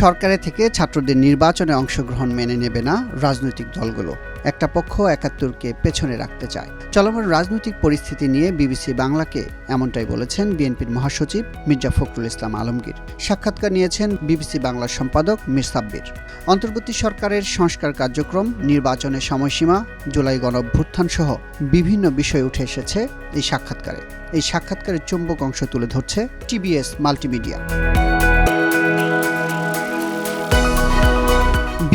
সরকারে থেকে ছাত্রদের নির্বাচনে অংশগ্রহণ মেনে নেবে না রাজনৈতিক দলগুলো। একটা পক্ষ একাত্তরকে পেছনে রাখতে চায়। চলমান রাজনৈতিক পরিস্থিতি নিয়ে বিবিসি বাংলাকে এমনটাই বলেছেন বিএনপির মহাসচিব মির্জা ফখরুল ইসলাম আলমগীর। সাক্ষাৎকার নিয়েছেন বিবিসি বাংলার সম্পাদক মীর সাব্বির। অন্তর্বর্তী সরকারের সংস্কার কার্যক্রম, নির্বাচনের সময়সীমা, জুলাই গণঅভ্যুত্থান সহ বিভিন্ন বিষয় উঠে এসেছে এই সাক্ষাৎকারে। এই সাক্ষাৎকারের চুম্বক অংশ তুলে ধরছে টিবিএস মাল্টিমিডিয়া।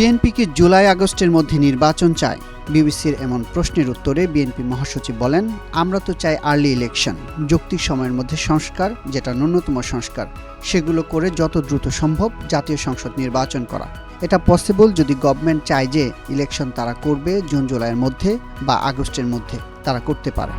বিএনপিকে জুলাই আগস্টের মধ্যে নির্বাচন চায়। বিবিসির এমন প্রশ্নের উত্তরে বিএনপি মহাসচিব বলেন, আমরা তো চাই আর্লি ইলেকশন যৌক্তিক সময়ের মধ্যে সংস্কার, যেটা ন্যূনতম সংস্কার। সেগুলো করে যত দ্রুত সম্ভব জাতীয় সংসদ নির্বাচন করা। এটা পসিবল যদি গভর্নমেন্ট চায় যে ইলেকশন তারা করবে জুন, জুলাইয়ের মধ্যে বা আগস্টের মধ্যে তারা করতে পারে।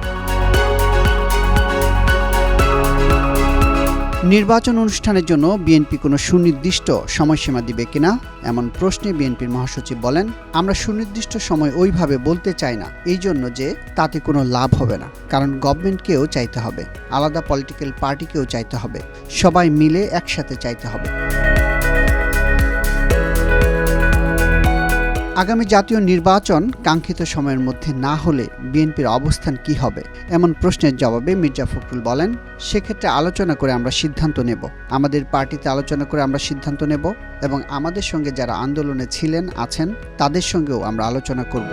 নির্বাচন অনুষ্ঠানের জন্য বিএনপি কোনো সুনির্দিষ্ট সময়সীমা দিবে কিনা? এমন প্রশ্নে বিএনপির মহাসচিব বলেন, আমরা সুনির্দিষ্ট সময় ওইভাবে বলতে চাই না। এই জন্য যে তাতে কোনো লাভ হবে না। কারণ গভর্নমেন্টকেও চাইতে হবে। আলাদা পলিটিক্যাল পার্টিকেও চাইতে হবে। সবাই মিলে একসাথে চাইতে হবে। আগামী জাতীয় নির্বাচন কাঙ্ক্ষিত সময়ের মধ্যে না হলে বিএনপির অবস্থান কি হবে? এমন প্রশ্নের জবাবে মির্জা ফখরুল বলেন, সেক্ষেত্রে আলোচনা করে আমরা সিদ্ধান্ত নেব। আমাদের পার্টিতে আলোচনা করে আমরা সিদ্ধান্ত নেব এবং আমাদের সঙ্গে যারা আন্দোলনে ছিলেন, আছেন, তাদের সঙ্গেও আমরা আলোচনা করব।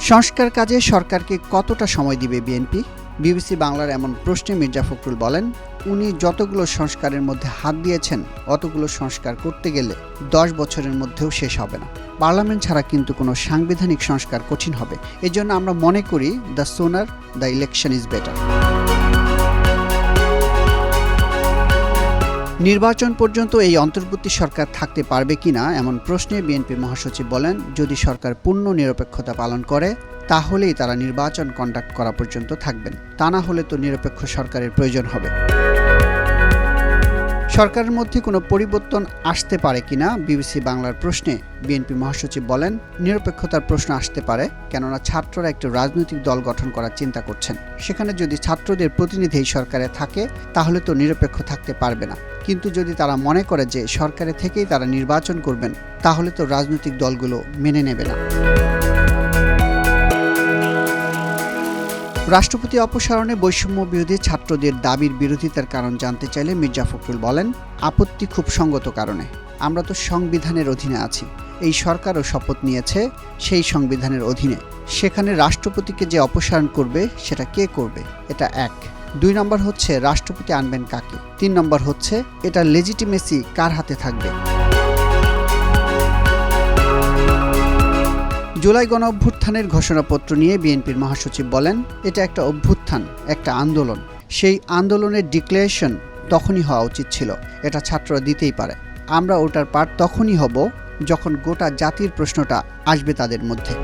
সংস্কার কাজে সরকারকে কতটা সময় দিবে বিএনপি? বিবিসি বাংলার এমন প্রশ্নে মির্জা ফখরুল বলেন, উনি যতগুলো সংস্কারের মধ্যে হাত দিয়েছেন, অতগুলো সংস্কার করতে গেলে দশ বছরের মধ্যেও শেষ হবে না। পার্লামেন্ট ছাড়া কিন্তু কোনো সাংবিধানিক সংস্কার কঠিন হবে। এজন্য আমরা মনে করি, দ্য সোনার, দ্য ইলেকশন ইজ বেটার। নির্বাচন পর্যন্ত এই অন্তর্বর্তী সরকার থাকতে পারবে কিনা এমন প্রশ্নে বিএনপি মহাসচিব বলেন, যদি সরকার পূর্ণ নিরপেক্ষতা পালন করে, তাহলেই তারা নির্বাচন কন্ডাক্ট করা পর্যন্ত থাকবেন। তা না হলে তো নিরপেক্ষ সরকারের প্রয়োজন হবে। সরকারের মধ্যে কোনো পরিবর্তন আসতে পারে কিনা বিবিসি বাংলার প্রশ্নে বিএনপি মহাসচিব বলেন, নিরপেক্ষতার প্রশ্ন আসতে পারে, কেননা ছাত্ররা একটি রাজনৈতিক দল গঠন করার চিন্তা করছেন। সেখানে যদি ছাত্রদের প্রতিনিধি সরকারে থাকে, তাহলে তো নিরপেক্ষ থাকতে পারবে না। কিন্তু যদি তারা মনে করে যে সরকারে থেকেই তারা নির্বাচন করবেন, তাহলে তো রাজনৈতিক দলগুলো মেনে নেবে না। রাষ্ট্রপতি অপসারণে বৈষম্য বিরোধী ছাত্রদের দাবির বিরোধিতার কারণ জানতে চাইলে মির্জা ফখরুল বলেন, আপত্তি খুব সঙ্গত কারণে। আমরা তো সংবিধানের অধীনে আছি। এই সরকারও শপথ নিয়েছে সেই সংবিধানের অধীনে। সেখানে রাষ্ট্রপতিকে যে অপসারণ করবে, সেটা কে করবে? এটা এক। দুই নম্বর হচ্ছে রাষ্ট্রপতি আনবেন কাকে? তিন নম্বর হচ্ছে এটা লেজিটিমেসি কার হাতে থাকবে? জুলাই গণ অভ্যুত্থানের ঘোষণাপত্র নিয়ে বিএনপির মহাসচিব বলেন, এটা একটা অভ্যুত্থান, একটা আন্দোলন। সেই আন্দোলনের ডিক্লারেশন তখনই হওয়া উচিত ছিল। এটা ছাত্ররা দিতেই পারে। আমরা ওটার পার তখনই হব যখন গোটা জাতির প্রশ্নটা আসবে তাদের মধ্যে।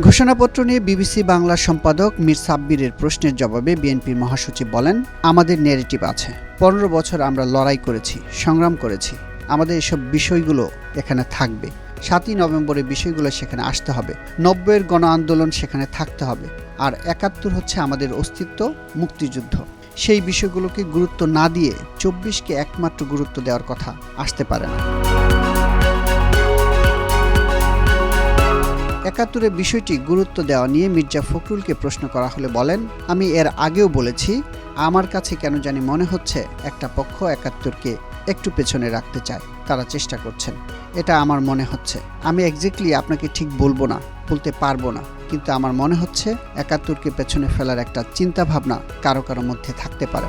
ঘোষণাপত্র নিয়ে বিবিসি বাংলার সম্পাদক মীর সাব্বিরের প্রশ্নের জবাবে বিএনপির মহাসচিব বলেন, আমাদের নেগেটিভ আছে। পনেরো বছর আমরা লড়াই করেছি, সংগ্রাম করেছি। আমাদের এসব বিষয়গুলো এখানে থাকবে। সাতই নভেম্বরের বিষয়গুলো সেখানে আসতে হবে। নব্বইয়ের গণ আন্দোলন সেখানে থাকতে হবে। আর একাত্তর হচ্ছে আমাদের অস্তিত্ব, মুক্তিযুদ্ধ। সেই বিষয়গুলোকে গুরুত্ব না দিয়ে চব্বিশকে একমাত্র গুরুত্ব দেওয়ার কথা আসতে পারে না। একাত্তরের বিষয়টি গুরুত্ব দেওয়া নিয়ে মির্জা ফখরুলকে প্রশ্ন করা হলে বলেন, আমি এর আগেও বলেছি, আমার কাছে কেন জানি মনে হচ্ছে একটা পক্ষ একাত্তরকে একটু পেছনে রাখতে চায়, তারা চেষ্টা করছেন। এটা আমার মনে হচ্ছে। আমি এক্স্যাক্টলি আপনাকে ঠিক বলব না, বলতে পারব না, কিন্তু আমার মনে হচ্ছে একাত্তরকে পেছনে ফেলার একটা চিন্তা ভাবনা কারও কারও মধ্যে থাকতে পারে।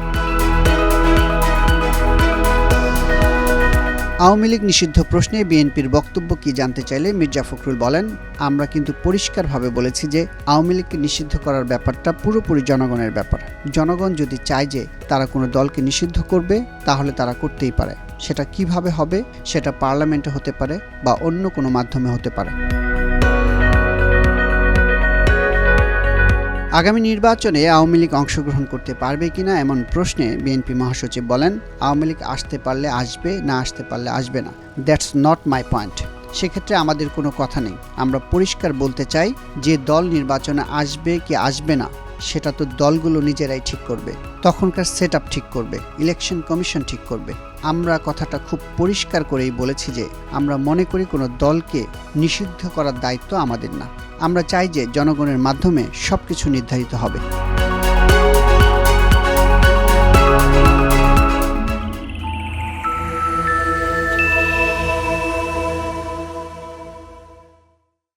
আওয়ামী লীগ নিষিদ্ধ প্রশ্নে বিএনপির বক্তব্য কি জানতে চাইলে মির্জা ফখরুল বলেন, আমরা কিন্তু পরিষ্কারভাবে বলেছি যে আওয়ামী লীগকে নিষিদ্ধ করার ব্যাপারটা পুরোপুরি জনগণের ব্যাপার। জনগণ যদি চায় যে তারা কোনো দলকে নিষিদ্ধ করবে, তাহলে তারা করতেই পারে। সেটা কীভাবে হবে, সেটা পার্লামেন্টে হতে পারে বা অন্য কোনো মাধ্যমে হতে পারে। আগামী নির্বাচনে আওয়ামী লীগ অংশগ্রহণ করতে পারবে কিনা এমন প্রশ্নে বিএনপি মহাসচিব বলেন, আওয়ামী লীগ আসতে পারলে আসবে, না আসতে পারলে আসবে না। দ্যাটস নট মাই পয়েন্ট সেক্ষেত্রে আমাদের কোনো কথা নেই। আমরা পরিষ্কার বলতে চাই, যে দল নির্বাচনে আসবে কি আসবে না, সেটা তো দলগুলো নিজেরাই ঠিক করবে। তখনকার সেট ঠিক করবে, ইলেকশন কমিশন ঠিক করবে। আমরা কথাটা খুব পরিষ্কার করেই বলেছি যে, আমরা মনে করি কোনো দলকে নিষিদ্ধ করার দায়িত্ব আমাদের না। আমরা চাই যে জনগণের মাধ্যমে সব কিছু নির্ধারিত হবে।